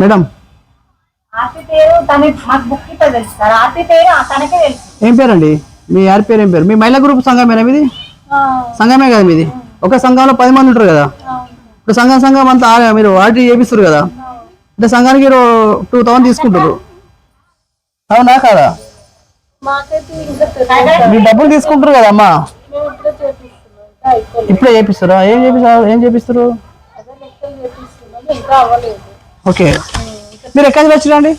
Madam. ఏం పేరండి? మీ are పేరు ఏం పేరు? మీ మహిళా గ్రూప్ సంఘమేనా మీది? సంఘమే కదా మీది? ఒక సంఘంలో పది మంది ఉంటారు కదా? ఇప్పుడు సంఘం సంఘం అంతా మీరు ఆర్టీ చేపిస్తారు కదా? అంటే సంఘానికి టూ థౌసండ్ తీసుకుంటారు అవునా కాదా? మీరు డబ్బులు తీసుకుంటారు కదా అమ్మా? ఇప్పుడే చేపిస్తారా? ఏం చేపిస్తారు? ఏం చేపిస్తారు? ఓకే. మీరు ఎక్కడి నుంచి వచ్చిరండి?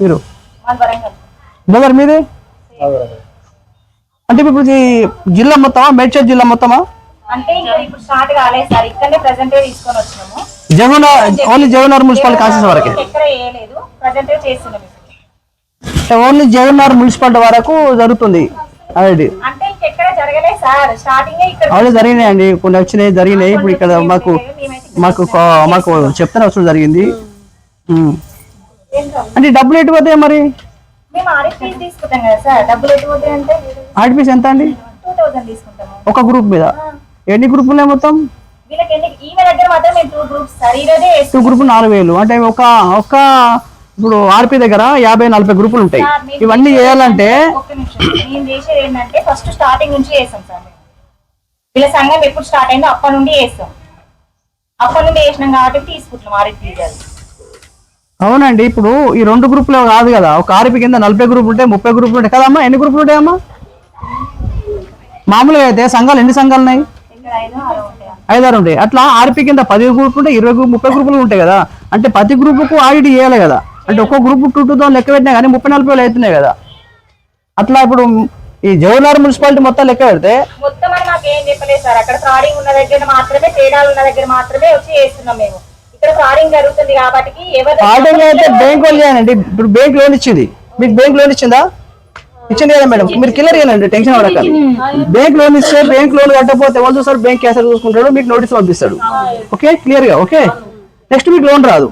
మీరు? బ్రదర్ మీది? అంటే ఇప్పుడు జిల్లా మొత్తమా? మేడ్చల్ జిల్లా మొత్తమా? అంటే ఇప్పుడు స్టార్ట్ కాలేదు సార్. ఇక్కడనే ప్రెసెంటే తీసుకొని వచ్చినాము. జగన్ ఓన్లీ జగన్నార్ మున్సిపాలిటీ కాన్సెస్ వరకే. ఓన్లీ జగన్నార్ మున్సిపాలిటీ వరకు జరుగుతుంది. ఆల్రెడీ ఇక్కడ ఆల్రెడీ జరిగినాయండి. కొన్ని వచ్చినాయి జరిగినాయి. ఇప్పుడు ఇక్కడ మాకు మాకు మాకు చెప్తానే వచ్చడం జరిగింది. అంటే డబ్బులు ఎటు పోతాయి మరి? ఆర్టీపీస్ ఎంత అండి? ఒక గ్రూప్ మీద. ఎన్ని గ్రూపులు ఉన్నాయి మొత్తం టూ గ్రూప్ నాలుగు వేలు. అంటే ఒక ఒక ఇప్పుడు ఆర్పీ దగ్గర యాభై నలభై గ్రూపులు ఉంటాయి. ఇవన్నీ చేయాలంటే ఫస్ట్ స్టార్టింగ్ నుంచి చేస్తాం సార్. వీళ్ళ సంఘం ఎప్పుడు స్టార్ట్ అయిందో అప్పటి నుండి చేస్తాం. అప్పటి నుండి చేసినాం కాబట్టి తీసుకుంటున్నాం ఆర్ఎఫ్ తీయాలి అవునండి ఇప్పుడు ఈ రెండు గ్రూపులు కాదు కదా. ఒక ఆర్పీ కింద నలభై గ్రూపులు ఉంటాయి ముప్పై గ్రూపులు ఉంటాయి. కదమ్మా ఎన్ని గ్రూపులు ఉంటాయమ్మా మామూలుగా అయితే సంఘాలు ఎన్ని సంఘాలు ఉన్నాయి? ఐదారు ఉంటాయి. అట్లా ఆర్పీ కింద పది గ్రూపులు ఉంటాయి ఇరవై గ్రూప్ ముప్పై గ్రూపులు ఉంటాయి కదా. అంటే ప్రతి గ్రూపుకు ఆడిట్ చేయాలి కదా. అంటే ఒక్కో గ్రూప్ టూ టూ థౌసండ్ లెక్క పెట్టినా కానీ ముప్పై నలభై వేలు అవుతున్నాయి కదా. అట్లా ఇప్పుడు ఈ జవహర్లాల్ మున్సిపాలిటీ మొత్తం లెక్క పెడితే మొత్తం అని మాకు ఏం చెప్పలేదు సార్. అక్కడ ఫ్రాడింగ్ ఉన్న దగ్గర మాత్రమే తేడాలు ఉన్న దగ్గర మాత్రమే వచ్చి చేస్తున్నాం మేము. ఇక్కడ ఫ్రాడింగ్ జరుగుతుంది కాబట్టి ఆర్డర్ అయితే బ్యాంక్ వాళ్ళు చేయాలండి ఇప్పుడు బ్యాంక్ లోన్ ఇచ్చింది. మీకు బ్యాంక్ లోన్ ఇచ్చిందా? ఇచ్చింది కదా మేడం. మీరు క్లియర్ చేయాలండి టెన్షన్ పడకండి. బ్యాంక్ లోన్ ఇస్తే బ్యాంక్ లోన్ కట్టకపోతే వాళ్ళు చూస్తారు? బ్యాంక్ క్యాన్సర్ చూసుకుంటాడు మీకు నోటీస్ పంపిస్తాడు. ఓకే క్లియర్గా ఓకే నెక్స్ట్ మీకు లోన్ రాదు.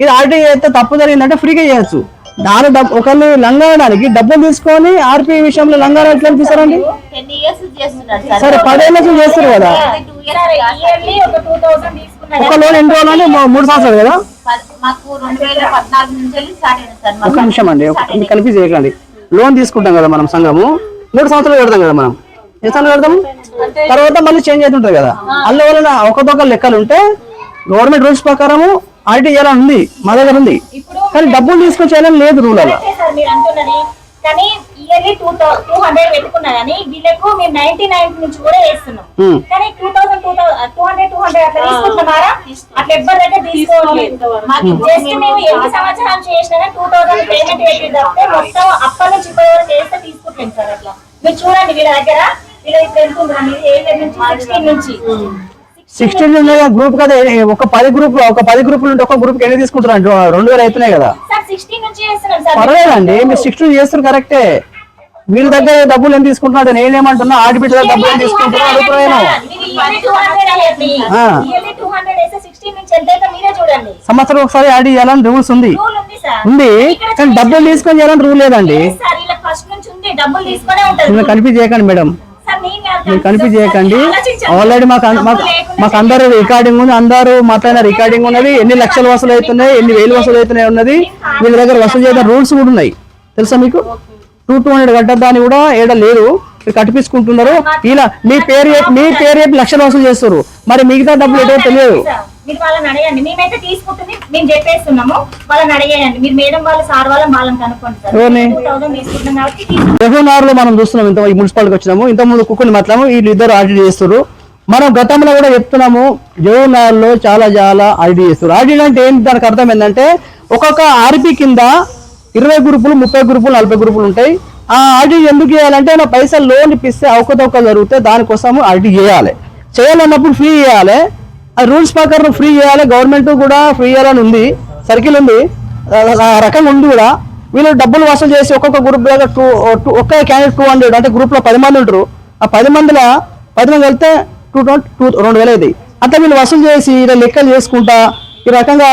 ఇది ఆర్డీ అయితే తప్పు జరిగిందంటే ఫ్రీగా చేయొచ్చు దాని డబ్బు ఒకళ్ళు లంగాడానికి డబ్బులు తీసుకొని ఆర్పీ విషయంలో లంగాన ఎట్లా అనిపిస్తారండి? టెన్ ఇయర్స్ చేస్తున్నారు సార్. సరే పదేళ్ళ నుంచి చేస్తారు కదా? ఇయర్లీ ఒక ఒక లోన్ ఎన్ని రోజులు మూడు సంవత్సరాలు కదా? మాకు నిమిషం అండి ఒక- కన్ఫ్యూజ్ చేయకండి. లోన్ తీసుకుంటాం కదా మనం సంఘము. మూడు సంవత్సరాలు పెడతాం కదా మనం. ఎన్ని సంవత్సరాలు పెడతాం తర్వాత మళ్ళీ చేంజ్ అవుతుంటది కదా. అందువలన ఒకదొక లెక్కలు ఉంటే గవర్నమెంట్ రూల్స్ ప్రకారము ఆడిట్ చేయాలని ఉంది మా దగ్గర ఉంది. కానీ డబ్బులు తీసుకొని చేయాలని లేదు రూల్ అలా. సార్ మీరు అంటున్నది. కానీ ఇయర్లీ టూ టూ హండ్రెడ్ పెట్టుకున్నా కానీ వీళ్ళకు మేము నైన్టీ నైన్ నుంచి కూడా వేస్తున్నాం. Hmm. కానీ two thousand two thousand two hundred two hundred అట్లా తీసుకుంటున్నారా? అట్లా ఎవ్వరి దగ్గర తీసుకోవట్లేదు మాకు జస్ట్ మేము ఎన్ని సంవత్సరాలు చేసినా టూ థౌసండ్ పేమెంట్ పెట్టి తప్పితే మొత్తం అప్పటి నుంచి ఇప్పటి వరకు చేస్తే తీసుకుంటాం సార్ అట్లా. మీరు చూడండి వీళ్ళ దగ్గర. వీళ్ళ ఇప్పుడు ఎంత ఉందండి ఏ ఇయర్ నుంచి సిక్స్టీన్ నుంచి. సిక్స్టీన్ గ్రూప్ కదా ఏ- ఒక పది గ్రూప్ ఒక పది గ్రూపులు ఉంటే ఒక గ్రూప్ ఎన్ని తీసుకుంటారు? రెండు వేలు అవుతున్నాయి కదా. పర్వాలేదండి మీరు సిక్స్టీన్ చేస్తారు కరెక్టే వీళ్ళ దగ్గర డబ్బులు ఎంత తీసుకుంటున్నాడు నేనేమంటున్నా ఆడిబిట్ దగ్గర డబ్బులు ఎంత తీసుకుంటున్నా అడుగుతున్నాను. సంవత్సరం ఒకసారి యాడ్ చేయాలని రూల్స్ ఉంది. ఉంది కానీ డబ్బులు తీసుకొని చేయాలని రూల్ లేదండి. మీరు కన్ఫ్యూజ్ చేయకండి మేడం. మీరు కన్ఫ్యూజ్ చేయకండి. ఆల్రెడీ మాకు మాకు మాకు అందరూ రికార్డింగ్ ఉంది. అందరూ మాట్లాడిన రికార్డింగ్ ఉన్నది. ఎన్ని లక్షలు వసూలు అవుతున్నాయి? ఎన్ని వేలు వసూలు అవుతున్నాయి ఉన్నది? వీళ్ళ దగ్గర వసూలు చేయడం రూల్స్ కూడా ఉన్నాయి. తెలుసా మీకు? టూ టూ హండ్రెడ్ కూడా ఏడ లేదు. కట్టిపించుకుంటున్నారు ఇలా మీ పేరు మీ పేరు చెప్పి లక్షలు వసూలు చేస్తారు మరి మిగతా డబ్బులు ఏంటో తెలియదు. మీరు వాళ్ళని అడగండి. మేమైతే తీసుకుంటుంది మేము చెప్పేస్తున్నాము. వాళ్ళని అడిగేయండి. మీరు మేడం వాళ్ళ సార్ వాళ్ళని వాళ్ళని కనుక్కోండి మనం చూస్తున్నాం ఇంత మున్సిపాలిటీకి వచ్చినాము ఇంత ముందు కుక్కని మాట్లాము వీళ్ళు ఇద్దరు ఆడిట్ చేస్తారు మనం గతంలో కూడా చెప్తున్నాము జగన్నార్లో చాలా చాలా ఆడిట్ చేస్తారు ఆడిట్ అంటే ఏంటి? దానికి అర్థం ఏంటంటే ఒక్కొక్క ఆర్పి కింద ఇరవై గ్రూపులు ముప్పై గ్రూపులు నలభై గ్రూపులు ఉంటాయి. ఆ ఆడిట్ ఎందుకు చేయాలంటే నా పైసలు లోన్ ఇప్పిస్తే అవకతవకలు జరిగితే దానికోసము ఆడిట్ చేయాలి. చేయాలన్నప్పుడు ఫ్రీ చేయాలి. ఆ రూల్స్ ప్రకారం ఫ్రీ చేయాలి. గవర్నమెంట్ కూడా ఫ్రీ చేయాలని ఉంది. సర్కిల్ ఉంది. ఆ- రకంగా ఉంది కూడా. వీళ్ళు డబ్బులు వసూలు చేసి ఒక్కొక్క గ్రూప్ దగ్గర టూ టూ- ఒక్క క్యాండిడేట్ టూ హండ్రెడ్ అంటే గ్రూప్లో పది మంది ఉంటారు ఆ పది మందిలో పది మంది వెళ్తే టూ టూ రెండు వేలు అవుతాయి అట్లా వీళ్ళు వసూలు చేసి ఇలా లెక్కలు చేసుకుంటా ఈ రకంగా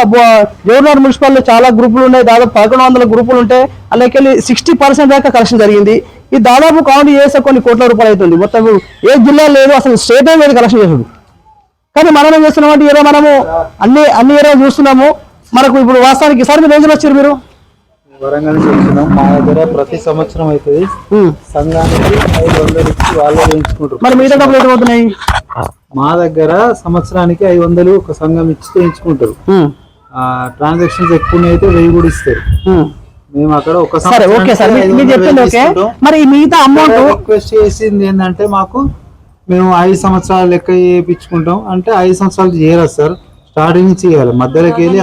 జవహర్లాల్ మున్సిపాలిటీ చాలా గ్రూపులు ఉన్నాయి. దాదాపు పదకొండు వందల గ్రూపులు ఉంటాయి అలాగే సిక్స్టీ పర్సెంట్ దాకా కలెక్షన్ జరిగింది. ఈ దాదాపు కౌంట్ చేస్తే కొన్ని కోట్ల రూపాయలు అవుతుంది. మొత్తం ఏ జిల్లా లేదు అసలు స్టేట్ లేదు కలెక్షన్ చేసుడు కానీ మనం ఏం చేస్తున్నాం అంటే ఈరోజు మనము అన్ని అన్ని ఏరియా చూస్తున్నాము. మనకు ఇప్పుడు వాస్తవానికి సార్ మీరు ఏం వచ్చారు మీరు? వరంగల్ నుంచి వచ్చినాం. మా దగ్గర ప్రతి సంవత్సరం అవుతుంది. సంఘానికి ఐదు వందలు ఇచ్చి వాళ్ళే వేయించుకుంటారు మరి మిగతా డబ్బులు ఎటు పోతున్నాయి? మా దగ్గర సంవత్సరానికి ఐదు వందలు ఒక సంఘం ఇచ్చి వేయించుకుంటారు ట్రాన్సాక్షన్స్ ఎక్కువ అయితే వెయ్యి కూడా ఇస్తారు. మేము అక్కడ ఒక సరే ఓకే సార్. మీరు- మీరు చెప్పింది ఓకే. మరి ఈ మిగతా అమౌంట్ రిక్వెస్ట్ చేసింది ఏంటంటే మాకు మేము ఐదు సంవత్సరాలు లెక్క చేయించుకుంటాం. అంటే ఐదు సంవత్సరాలు చేయరు సార్? స్టార్టింగ్ నుంచి చేయాలి. మధ్యలోకి వెళ్ళి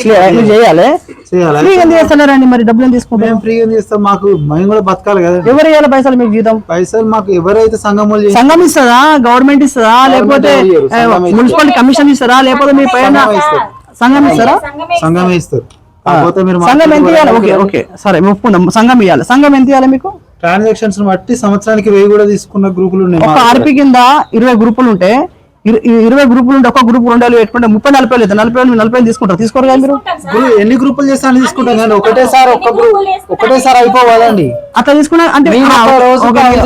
చేయాలి. చేయాలి. ఫ్రీ ఎందుకు చేస్తున్నారండి మరి? డబ్బులు మేము ఫ్రీగా చేస్తాం? మాకు మేము కూడా బతకాలి కదా ఎవరు ఇవ్వాలి పైసలు మీకు జీతం? పైసలు మాకు ఎవరైతే చేసి సంఘం ఇస్తుందా? గవర్నమెంట్ ఇస్తుందా? లేకపోతే ఇయ్యరు, ఏ, సంఘం ఇస్తారు. మున్సిపల్ కమిషన్ ఇస్తారా లేకపోతే మీ పైన సంఘం ఇస్తారు. సంఘం ఇస్తారా? కాకపోతే మీరు సంఘం ఎంత ఇవ్వాలి ఓకే ఓకే. సరే ఒప్పుకుందాం సంఘం ఇవ్వాలి సంఘం ఎంత ఇవ్వాలి మీకు? ట్రాన్సాక్షన్స్ బట్టి సంవత్సరానికి వెయ్యి కూడా తీసుకున్న గ్రూపులు ఉన్నాయి ఒక. ఆర్పి కింద ఇరవై గ్రూపులు ఉంటే ఇరవై గ్రూపులు ఉంటే ఒక గ్రూప్ రెండు వేలు పెట్టుకుంటే ముప్పై నలభై వేలు అవుతాయి. నలభై వేలు నలభై వేలు తీసుకుంటారు. తీసుకోరు కదా మీరు? గ్రూ- ఎన్ని గ్రూపులు చేస్తా అని తీసుకుంటాం కానీ ఒకటేసారి ఒక్క గ్రూప్ ఒకటేసారి అయిపోవాలండి. అట్లా తీసుకున్నా అంటే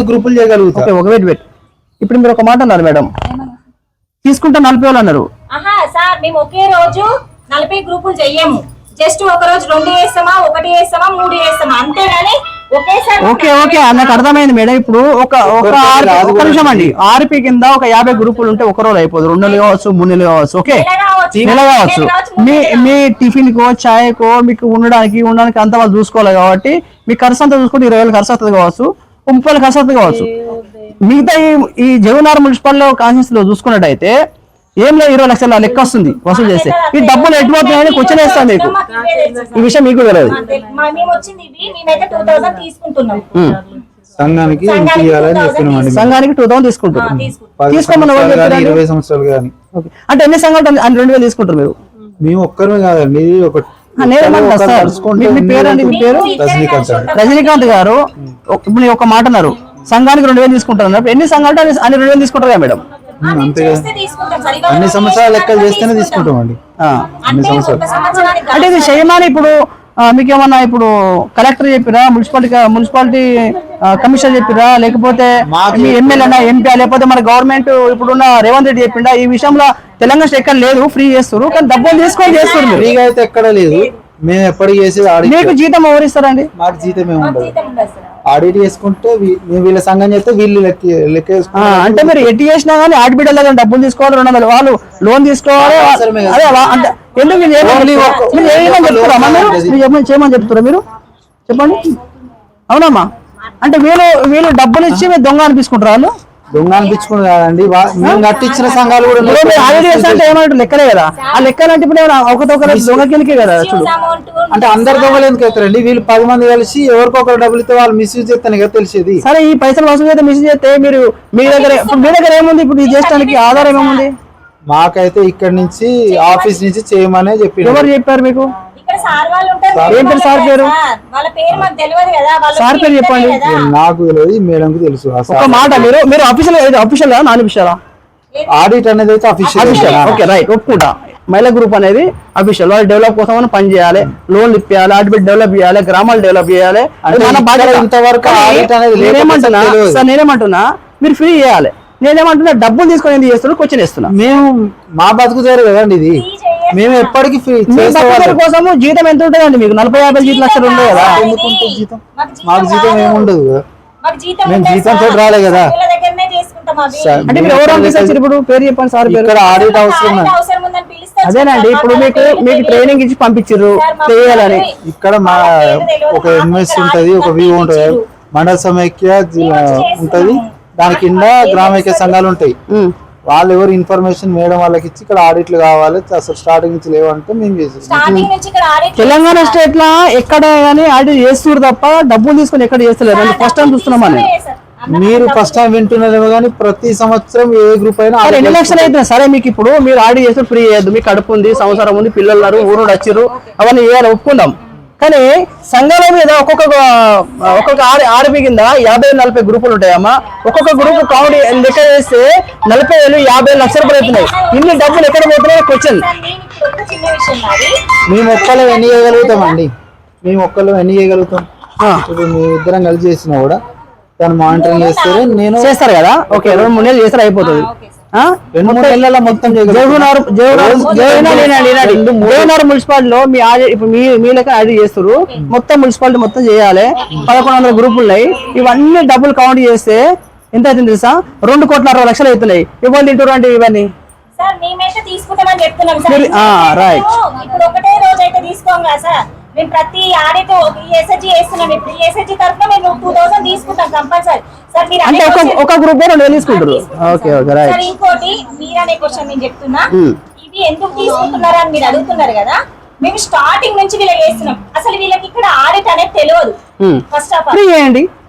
గ్రూపులు చేయగలుగుతాం ఓకే ఒక వెయిట్ వెయిట్. ఇప్పుడు మీరు ఒక మాట అన్నారు మేడం. తీసుకుంటే నలభై వేలు అన్నారు. సార్ మేము ఒకే రోజు నలభై గ్రూపులు చెయ్యము. జస్ట్ ఒక రోజు రెండు వేస్తామా ఒకటి వేస్తామా మూడు వేస్తామా? అంతేగాని ఓకే ఓకే నాకు అర్థమైంది మేడం. ఇప్పుడు ఒక ఒక ఆర్పి ఒక నిమిషం అండి. ఆర్పి కింద ఒక యాభై గ్రూపులు ఉంటే ఒక రోజు అయిపోదు. రెండు నెలలు కావచ్చు మూడు నెలలు కావచ్చు ఓకే. నెల కావచ్చు, మీ మీ టిఫిన్ కో చాయ్ కో మీకు ఉండడానికి ఉండడానికి అంత వాళ్ళు చూసుకోవాలి కాబట్టి మీ ఖర్చు అంతా చూసుకుంటే ఇరవై వేలు ఖర్చు అవుతుంది కావచ్చు ముప్పై వేలు ఖర్చు అవుతుంది కావచ్చు. మిగతా ఈ- ఈ జగన్నార్ మున్సిపల్ కాన్షియస్లో చూసుకున్నట్టయితే ఏం లేదు ఇరవై లక్షల లెక్క వస్తుంది వసూలు చేస్తే. ఈ డబ్బులు ఎటు పోతున్నాయని క్వశ్చన్ వేస్తాను మీకు. ఈ విషయం మీకు తెలియదు సంఘానికి సంఘానికి ఇవ్వాలని 2000 చెప్పినామండి మేము. సంఘానికి టూ థౌసండ్ తీసుకుంటారు. తీసుకోమని? ఇరవై సంవత్సరాలు కానీ. ఓకే. అంటే ఎన్ని సంఘాలు? అన్ని రెండు వేలు తీసుకుంటారు మీరు? మేము ఒక్కరమే కాదండి ఒక? రజనీకాంత్ గారు ఒక- ఇప్పుడు ఒక మాట అన్నారు. సంఘానికి రెండు వేలు తీసుకుంటారు ఎన్ని సంఘాలు అన్ని- రెండు వేలు తీసుకుంటారు కదా మేడం? ఇవాళ అన్ని సంవత్సరాలు లెక్కలు చేస్తేనే తీసుకుంటాం. అండి. ఒక సంవత్సరానికి అంటే ఇది చేయమని ఇప్పుడు మీకు ఏమన్నా ఇప్పుడు కలెక్టర్ చెప్పిరా మున్సిపాలిటీ మున్సిపాలిటీ కమిషనర్ చెప్పిరా లేకపోతే మీ ఎమ్మెల్యే ఎంపీ లేకపోతే మన గవర్నమెంట్ ఇప్పుడున్న రేవంత్ రెడ్డి చెప్పిండా ఈ విషయంలో తెలంగాణ ఎక్కడ లేదు ఫ్రీ చేస్తారు కానీ డబ్బులు తీసుకొని చేస్తారు ఫ్రీగా అయితే ఎక్కడ లేదు. మేము ఎప్పటికి చేసేది మీకు జీతం ఎవరు ఇస్తారండి? మాకు జీతం ఏమి ఉండదు. ఆడిట్ చేసుకుంటే మేము వీళ్ళ సంఘం చేస్తే వీళ్ళు లెక్క లెక్క. అంటే మీరు ఎట్టి చేసినా కానీ ఆడబిడ్డల దగ్గర డబ్బులు తీసుకోవాలి రెండు వందలు. వాళ్ళు లోన్ తీసుకోవాలి. అదే అంటే ఎందుకు ఏమని చెప్తారా? మీరు ఏమని చేయమని చెప్తారా మీరు? చెప్పండి. అవునమ్మా. అంటే వీళ్ళు వీళ్ళు డబ్బులు ఇచ్చి మీరు దొంగ అనిపించుకుంటారు వాళ్ళు? దొంగ అనిపించుకుని కాదండి. మేము కట్టించిన సంఘాలు కూడా అంటే ఏమంటారు? లెక్కలే కదా. ఆ లెక్కలు అంటే ఇప్పుడు ఏమైనా ఒకటొకరు దొంగ కిందకే కదా చూడు అంటే అందరు దొంగలు ఎందుకు అవుతారండి? వీళ్ళు పది మంది కలిసి ఎవరికొకరు డబ్బులు ఇస్తే వాళ్ళు మిస్యూజ్ చేస్తాను కదా తెలిసేది. సరే ఈ పైసలు వసూలు చేస్తే మిస్ చేస్తే మీరు మీ దగ్గర ఇప్పుడు మీ దగ్గర ఏముంది? ఇప్పుడు ఇది చేయడానికి ఆధారం ఏముంది? మాకైతే ఇక్కడ నుంచి ఆఫీస్ నుంచి చేయమనే చెప్పి ఎవరు చెప్పారు మీకు? ఇక్కడ సార్ పేరు సార్ పేరు? సార్. వాళ్ళ పేరు మాకు తెలియదు కదా వాళ్ళ సార్ పేరు చెప్పండి. నాకు తెలియదు ఈ మేడంకి తెలుసు. ఒక. మాట మీరు మీరు official official non official audit అనేది అయితే అఫీషియల్ ఓకే రైట్ ఒప్పుకుంటా. మహిళా గ్రూప్ అనేది అఫీషియల్ వాళ్ళు డెవలప్ కోసం అని పని చేయాలి. లోన్లు ఇప్పించాలి ఆడబిడ్డ డెవలప్ చేయాలి గ్రామాలు డెవలప్ చేయాలి. మన నేనేమంటున్నా. సార్ నేనేమంటున్నా మీరు ఫ్రీ చేయాలి. నేనేమంటున్నా డబ్బులు తీసుకొని ఎందుకు చేస్తున్నారు? క్వశ్చన్ ఇస్తున్నా మేము మా బతుకుతారు కదండి ఇది. చేయరు. మేము ఎప్పటికీ ఫ్రీ బతుకుల కోసము జీతం ఎంత ఉంటుందండి మీకు? నలభై యాభై జీతం లక్షలు ఉండవు కదా? ఎందుకు ఉంటుంది జీతం? మాకు జీతం కదా. మాకు జీతం మేము ఉండదు జీతం. తోటి రాలే కదా. అంటే మీరు ఎవరు ఆఫీసర్ ఇప్పుడు? పేరు చెప్పండి సార్ పేరు. ఇక్కడ ఆడిట్ అవసరం అదేనండి. ఇప్పుడు మాకు మీకు. ట్రైనింగ్ ఇచ్చి పంపించారు చేయాలని. ఇక్కడ మా ఒక ఎంఎస్ ఉంటది ఒక వివో ఉంటది. మండల సమైక్య ఉంటది. దాని కింద గ్రామైక్య సంఘాలు ఉంటాయి. వాళ్ళు ఎవరు ఇన్ఫర్మేషన్ మేడం వాళ్ళకి ఇచ్చి ఇక్కడ ఆడిట్లు కావాలి అసలు స్టార్టింగ్ నుంచి లేవంటే మేము చేసేది. స్టార్టింగ్ నుంచి ఇక్కడ ఆడిట్ తెలంగాణ స్టేట్ లా ఎక్కడ కానీ ఆడిట్ చేస్తున్నారు తప్ప డబ్బులు తీసుకొని ఎక్కడ చేస్తలేరు. ఫస్ట్ టైం చూస్తున్నామని మీరు ఫస్ట్ టైం వింటున్నారేమో కానీ ప్రతి సంవత్సరం ఏ గ్రూప్ అయినా ఎన్ని లక్షలు అయితే సరే మీకు ఇప్పుడు మీరు ఆడి చేస్తే ఫ్రీ చేయొద్దు మీకు కడుపు ఉంది సంవత్సరం ఉంది పిల్లలు ఉన్నారు ఊరు నుండి వచ్చిర్రు అవన్నీ చేయాలి ఒప్పుకుందాం. కానీ సంఘాల మీద ఒక్కొక్క ఒక్కొక్క ఆడి ఆర్బీ కింద యాభై నలభై గ్రూపులు ఉంటాయమ్మా. ఒక్కొక్క గ్రూప్ కామెడీ లెక్క చేస్తే నలభై వేలు యాభై లక్షల రూపాయలు అవుతున్నాయి ఇన్ని డబ్బులు ఎక్కడ పోతున్నాయి క్వశ్చన్ మేము ఒక్కళ్ళు ఎన్ని చేయగలుగుతాం అండి మేము ఒక్కళ్ళు ఎన్ని చేయగలుగుతాం? ఇప్పుడు మేము ఇద్దరం కలిసి చేసినా కూడా తను మానిటరింగ్ చేస్తే నేను చేస్తారు కదా? ఓకే రెండు మూడు నెలలు చేస్తారు అయిపోతుంది. జవహర్ మున్సిపాలిటీలో మీ ఆడి ఇప్పుడు మీ మీ లెక్క ఆడి చేస్తారు మొత్తం మున్సిపాలిటీ మొత్తం చేయాలి. పదకొండు వందల గ్రూపులు ఉన్నాయి ఇవన్నీ డబ్బులు కౌంట్ చేస్తే ఎంత అవుతుంది తెలుసా? రెండు కోట్ల అరవై లక్షలు అవుతున్నాయి. ఇవ్వండి తింటారు అంటే ఇవన్నీ సార్. మేము ప్రతి ఆడిట్ ఈ ఎస్ఎస్జి వేస్తున్నాం. ఇప్పుడు ఈ ఎస్ఎస్జి తరఫున మేము టూ థౌసండ్ తీసుకుంటాం కంపల్సరీ సార్ మీరు అంటే అనే ఒక question- ఒక గ్రూప్ రెండు వేలు తీసుకుంటారు తీసుకుంటాం ఓకే సార్. ఇంకోటి మీరనే క్వశ్చన్ నేను చెప్తున్నా. ఇది ఎందుకు తీసుకుంటున్నారా అని మీరు అడుగుతున్నారు కదా మేము స్టార్టింగ్ నుంచి వీళ్ళకి చేస్తున్నాం. అసలు వీళ్ళకి ఇక్కడ ఆడిట్ అనేది తెలియదు. ఫస్ట్ ఆఫ్ ఆల్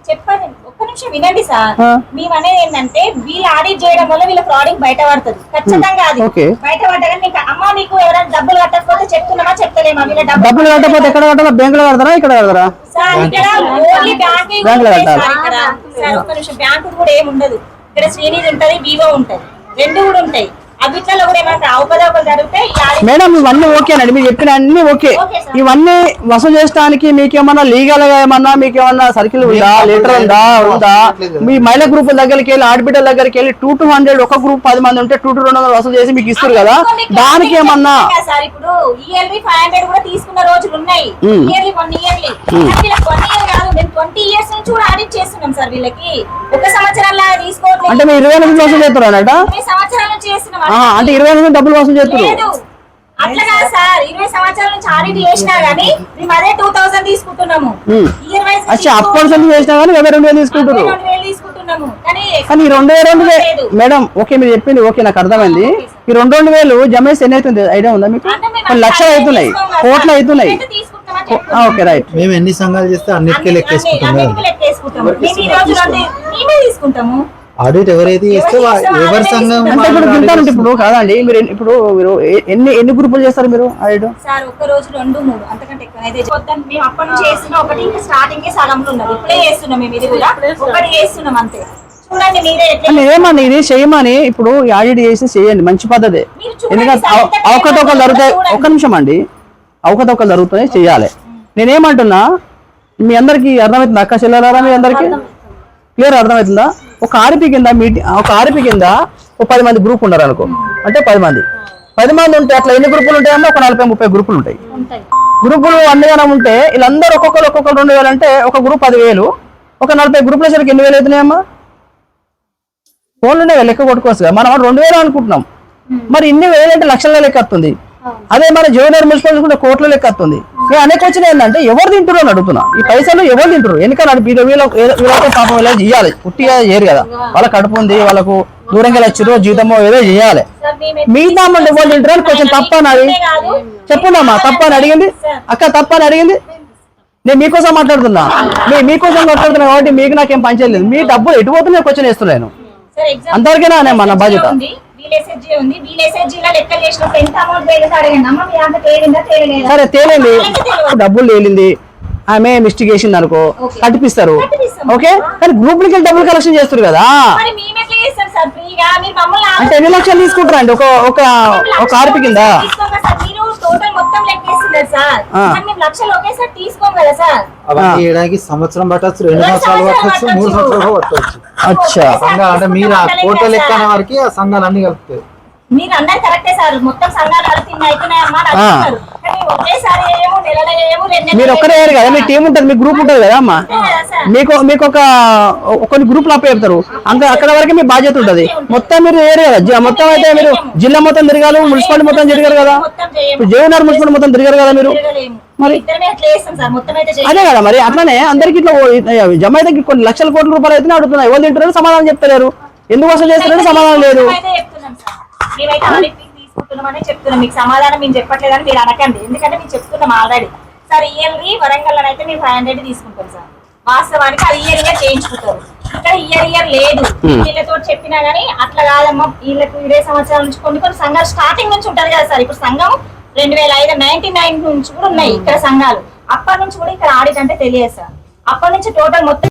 చెప్పండి. ఒక్క నిమిషం వినండి సార్. మేము అనేది ఏంటంటే వీళ్ళు ఆడిట్ చేయడం వల్ల వీళ్ళ ఫ్రాడింగ్ బయట పడుతుంది ఖచ్చితంగా అది. ఓకే. బయట పడ్డగా నీకు అమ్మ నీకు ఎవరైనా డబ్బులు కట్టకపోతే చెప్తున్నామా చెప్తలేమా? వీళ్ళ డబ్బులు కట్టకపోతే ఎక్కడ కట్టాలా బ్యాంకులో కడతారా? ఇక్కడ కడతారా? సార్ ఇక్కడ ఓన్లీ బ్యాంక్. ఇక్కడ. సార్ ఒక్క నిమిషం. బ్యాంకు కూడా ఏమి ఉండదు ఇక్కడ శ్రీనిధి ఉంటది వివో ఉంటది. రెండు కూడా ఉంటాయి. మేడం ఇవన్నీ ఓకేనండి మీరు చెప్పిన అన్ని ఓకే. ఇవన్నీ వసూలు చేయడానికి మీకు ఏమన్నా లీగల్గా ఏమన్నా మీకు ఏమన్నా సర్కిల్ ఉందా? లెటర్ ఉందా? ఉందా మీ మహిళా గ్రూప్ దగ్గరికి వెళ్ళి ఆడబిడ్డల దగ్గరికి వెళ్ళి టూ టూ హండ్రెడ్ ఒక గ్రూప్ పది మంది ఉంటే టూ టూ రెండు వందలు వసూలు చేసి మీకు ఇస్తారు కదా. దానికి ఏమన్నా చెప్తున్నా సార్. ఇప్పుడు ఇయర్లీ ఫైవ్ హండ్రెడ్ కూడా తీసుకున్న రోజులు ఉన్నాయి. మ్మ్. Yearly one yearly. వీళ్ళకి వన్ ఇయర్ కాదు. మేము ట్వంటీ ఇయర్స్ నుంచి కూడా ఆడిట్ చేస్తున్నాం సార్ వీళ్ళకి. ఒక సంవత్సరాల తీసుకోవట్లేదు అంటే మీరు ఇరవై నుంచి వసూలు చేస్తారు అన్నట అంటే ఇరవై నుంచి డబ్బులు వసూలు చేస్తారు లేదు. అట్లా కాదు సార్. ఇరవై సంవత్సరాల నుంచి ఆడిట్ చేసినా గానీ మేము అదే టూ థౌసండ్ తీసుకుంటున్నాము. అప్పటి నుంచి చేసినా ఇరవై రెండు వేలు తీసుకుంటారు వేలు కానీ రెండు వేలు రెండు వే- లేదు. మేడం ఓకే మీరు చెప్పింది ఓకే నాకు అర్థమైంది. ఈ రెండు రెండు వేలు జమ చేస్తే ఎన్ని అవుతుంది? ఐడియా ఉందా మీకు? లక్షలు అవుతున్నాయి. కోట్లు. అవుతున్నాయి. Okay right. మేము ఎన్ని సంఘాలు చేస్తే అన్నిటికీ లెక్కేసుకుంటాము. ఆడిట్ ఎవరైతే చేస్తే వా- ఎవరి సంఘం అంటే ఇప్పుడు audit ఇప్పుడు కాదండి మీరు ఇప్పుడు మీరు ఎన్ని ఎన్ని గ్రూపులు చేస్తారు మీరు ఆడిట్? సార్ ఒక్క రోజు రెండు మూడు అంతకంటే ఎక్కువ. అయితే పొద్దున్న మేము అప్పటి నుంచి చేస్తున్నాం ఒకటి ఇంకా స్టార్టింగ్ కే సగంలో ఉన్నది. ఇప్పుడే చేస్తున్నాం మేము ఇది కూడా. ఒకటి చేస్తున్నాం అంతే. చూడండి మీరే ఎట్లా ఏమన్నా ఇది చేయమని ఇప్పుడు ఈ ఆడిట్ చేసి చేయండి మంచి పద్ధతి. ఎందుకంటే అవకతవకలు జరుగుతాయి. ఒక్క నిమిషం అండి. అవకతవకలు జరుగుతున్నాయి చేయాలి. నేనేమంటున్నా మీ అందరికి అర్థమవుతుందా? అక్క చెల్లెలారా మీ అందరికి? క్లియర్ అర్థమవుతుందా? ఒక ఆర్పి కింద మీటింగ్ ఒక ఆర్పి కింద ఒక పది మంది గ్రూప్ ఉన్నారు అనుకో అంటే పది మంది. పది మంది ఉంటే అట్లా ఎన్ని గ్రూపులు ఉంటాయమ్మా? ఒక నలభై ముప్పై గ్రూపులు ఉంటాయి. గ్రూపులు అన్ని జనం ఉంటే వీళ్ళందరూ ఒక్కొక్కరు ఒక్కొక్కరు రెండు వేలు అంటే ఒక గ్రూప్ పదివేలు. ఒక నలభై గ్రూపుల సరికి ఎన్ని వేలు అవుతున్నాయమ్మా? ఫోన్లోనే లెక్క కొట్టుకోవచ్చు కదా. మనం రెండు వేలు అనుకుంటున్నాం. మరి ఇన్ని వేలు అంటే లక్షల లెక్క వస్తుంది. అదే మన జూనియర్ మున్సిపల్ కూడా కోట్ల లెక్క వస్తుంది. నేను అనేక వచ్చిన ఏంటంటే ఎవరు తింటారు అని అడుగుతున్నా. ఈ పైసలు ఎవరు తింటారు ఎందుకని వీళ్ళు వీళ్ళ వీళ్ళతో పాపం ఇలా చేయాలి. పుట్టిగా చేయరు కదా. వాళ్ళ కడుపు ఉంది వాళ్ళకు దూరంగా వచ్చిరో జీతమో ఏదో చేయాలి. మిగతా మంది ఎవరు తింటారు అని కొంచెం తప్ప నాది చెప్పున్నామా తప్ప అని అడిగింది. అక్క తప్ప అని అడిగింది. నేను మీకోసం మాట్లాడుతున్నా. మీ మీకోసం మాట్లాడుతున్నా కాబట్టి మీకు నాకేం పంచలేదు మీ డబ్బులు ఎటు పోతున్నాయి క్వశ్చన్ వేస్తున్నాను అంతవరకేనా అనే మన బాధ్యత. ఉంది వీఎస్ఎస్జి ఉంది. వీఎస్ఎస్జి లో లెక్కలు చేసినప్పుడు ఎంత అమౌంట్ తేలితే అడగండి. అమ్మ మీ అంత తేలిందా తేలిలేదా? సరే తేలింది. డబ్బులు తేలింది. ఆమె మిస్టేక్ చేసింది అనుకో. కట్టిపిస్తారు. కట్టిపిస్తాం. ఓకే? కానీ గ్రూప్ లకి డబ్బులు కలెక్షన్ చేస్తారు కదా? అంటే ఎన్ని లక్షలు తీసుకుంటారా అండి ఒక ఒక ఒక ఆర్పి కింద? టోటల్ మొత్తం లెక్కేస్తున్నారు సార్. ఆ. మరి మేము లక్షలు ఒకేసారి తీసుకోం కదా సార్. అవన్నీ చేయడానికి సంవత్సరం పట్టచ్చు రెండు సంవత్సరాలు పట్టచ్చు మూడు. సంవత్సరాలు పట్టవచ్చు అచ్చా. సంఘాలు అంటే మీరు ఆ కోట లెక్క అనే వారికి ఆ సంఘాలు అన్ని కలుపుతాయి. మీరు అందరు కరెక్టే సార్. మొత్తం సంఘాలు కలిపి అవుతున్నాయమ్మా అని మీరు ఒక్కరే వేరు కదా మీ టీం ఉంటుంది మీ గ్రూప్ ఉంటుంది కదా అమ్మా? మీకు మీకు ఒక కొన్ని గ్రూపులు అప్ప చెప్తారు. అంక అక్కడ వరకే మీ బాధ్యత ఉంటుంది. మొత్తం మీరు ఏరు కదా మొత్తం అయితే మీరు జిల్లా మొత్తం తిరగాలి మున్సిపాలిటీ మొత్తం తిరగారు కదా. ఇప్పుడు జేవీఆర్ మున్సిపాలిటీ మొత్తం తిరగారు కదా మీరు? మరి? అదే కదా మరి అట్లనే అందరికి ఇట్లా జమ అయితే కొన్ని లక్షల కోట్ల రూపాయలు అయితే అడుగుతున్నారు ఎవరు తింటారని సమాధానం చెప్తలేరు. ఎందుకు వసూలు చేస్తున్నారని సమాధానం లేదు. మేమైతే చెప్తున్నాం. మీకు సమాధానం మేము చెప్పట్లేదని మీరు అనకండి. ఎందుకంటే మేము చెప్తున్నాం ఆల్రెడీ సార్ ఇయర్లీ వరంగల్ అయితే మేము ఫైవ్ హండ్రెడ్ తీసుకుంటాం సార్. వాస్తవానికి అది ఇయర్ ఇయర్ చేయించుకుంటారు. ఇక్కడ ఇయర్ ఇయర్ లేదు. వీళ్ళతో చెప్పినా గానీ అట్లా కాదమ్మా. వీళ్ళకు ఇరవై సంవత్సరాల నుంచి కొన్ని కొన్ని సంఘాలు స్టార్టింగ్ నుంచి ఉంటది కదా సార్. ఇప్పుడు సంఘం రెండు వేల ఐదు నైన్టీ నైన్ నుంచి కూడా ఉన్నాయి ఇక్కడ సంఘాలు. అప్పటి నుంచి కూడా ఇక్కడ ఆడిట్ అంటే తెలియదు సార్. అప్పటి నుంచి టోటల్ మొత్తం